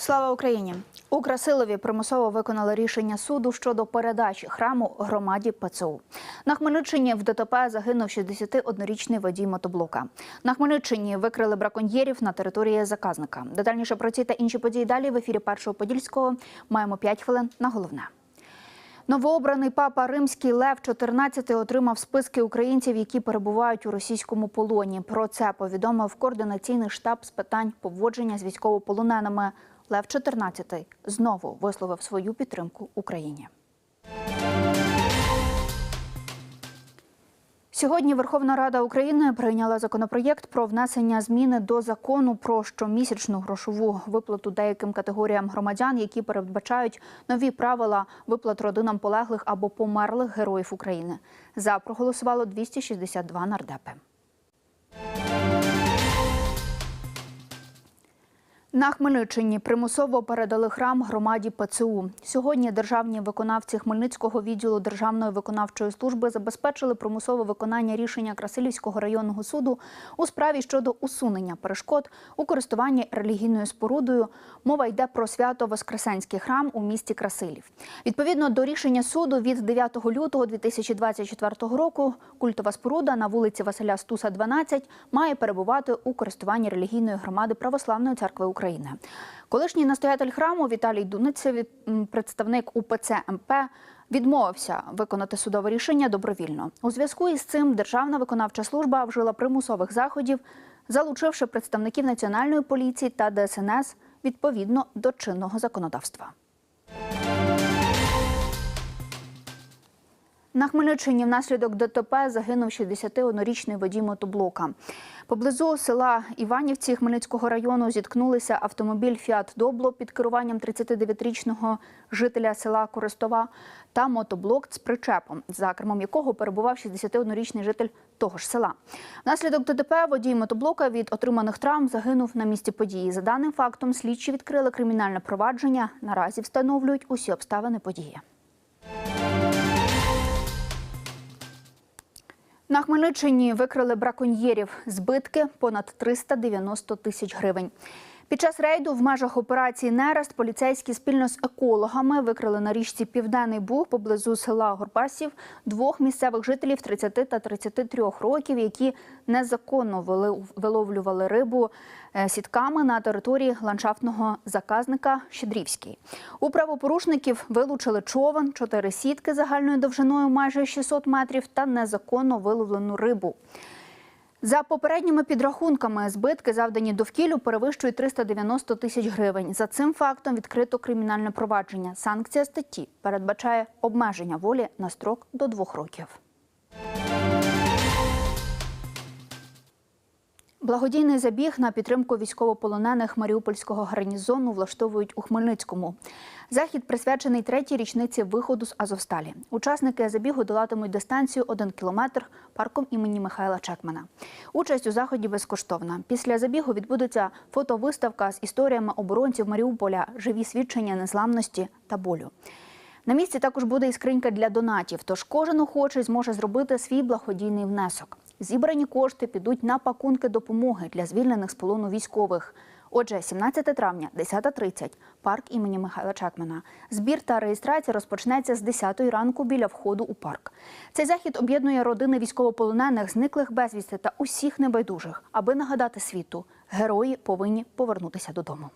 Слава Україні! У Красилові примусово виконали рішення суду щодо передачі храму громаді ПЦУ. На Хмельниччині в ДТП загинув 61-річний водій мотоблока. На Хмельниччині викрили браконьєрів на території заказника. Детальніше про ці та інші події далі в ефірі першого подільського. Маємо 5 хвилин на головне. Новообраний папа римський Лев XIV отримав списки українців, які перебувають у російському полоні. Про це повідомив координаційний штаб з питань поводження з військовополоненими. Лев XIV знову висловив свою підтримку Україні. Сьогодні Верховна Рада України прийняла законопроєкт про внесення зміни до закону про щомісячну грошову виплату деяким категоріям громадян, які передбачають нові правила виплат родинам полеглих або померлих героїв України. За проголосувало 262 нардепи. На Хмельниччині примусово передали храм громаді ПЦУ. Сьогодні державні виконавці Хмельницького відділу Державної виконавчої служби забезпечили примусове виконання рішення Красилівського районного суду у справі щодо усунення перешкод у користуванні релігійною спорудою. Мова йде про свято Воскресенський храм у місті Красилів. Відповідно до рішення суду від 9 лютого 2024 року культова споруда на вулиці Василя Стуса, 12 має перебувати у користуванні релігійної громади Православної церкви України. Колишній настоятель храму Віталій Дуниця, представник УПЦ МП, відмовився виконати судове рішення добровільно. У зв'язку із цим Державна виконавча служба вжила примусових заходів, залучивши представників національної поліції та ДСНС відповідно до чинного законодавства. На Хмельниччині внаслідок ДТП загинув 61-річний водій мотоблока. Поблизу села Іванівці Хмельницького району зіткнулися автомобіль Фіат Добло під керуванням 39-річного жителя села Коростова та мотоблок з причепом, за кермом якого перебував 61-річний житель того ж села. Внаслідок ДТП водій мотоблока від отриманих травм загинув на місці події. За даним фактом, слідчі відкрили кримінальне провадження. Наразі встановлюють усі обставини події. На Хмельниччині викрили браконьєрів. Збитки понад 390 тисяч гривень. Під час рейду в межах операції Нерест поліцейські спільно з екологами викрили на річці Південний Буг поблизу села Горбасів двох місцевих жителів 30 та 33 років, які незаконно виловлювали рибу е, сітками на території ландшафтного заказника Щедрівський. У правопорушників вилучили човен, чотири сітки загальною довжиною майже 600 метрів та незаконно виловлену рибу. За попередніми підрахунками, збитки, завдані довкіллю, перевищують 390 тисяч гривень. За цим фактом відкрито кримінальне провадження. Санкція статті передбачає обмеження волі на строк до двох років. Благодійний забіг на підтримку військовополонених Маріупольського гарнізону влаштовують у Хмельницькому. Захід присвячений третій річниці виходу з Азовсталі. Учасники забігу долатимуть дистанцію 1 кілометр парком імені Михайла Чекмана. Участь у заході безкоштовна. Після забігу відбудеться фотовиставка з історіями оборонців Маріуполя, живі свідчення незламності та болю. На місці також буде і скринька для донатів, тож кожен охочий зможе зробити свій благодійний внесок. Зібрані кошти підуть на пакунки допомоги для звільнених з полону військових. Отже, 17 травня, 10.30, парк імені Михайла Чекмана. Збір та реєстрація розпочнеться з 10 ранку біля входу у парк. Цей захід об'єднує родини військовополонених, зниклих безвісти та усіх небайдужих, аби нагадати світу, герої повинні повернутися додому.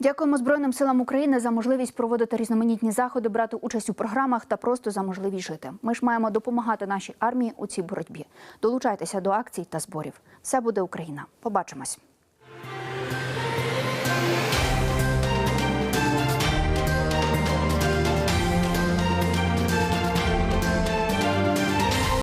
Дякуємо Збройним силам України за можливість проводити різноманітні заходи, брати участь у програмах та просто за можливість жити. Ми ж маємо допомагати нашій армії у цій боротьбі. Долучайтеся до акцій та зборів. Все буде Україна. Побачимось.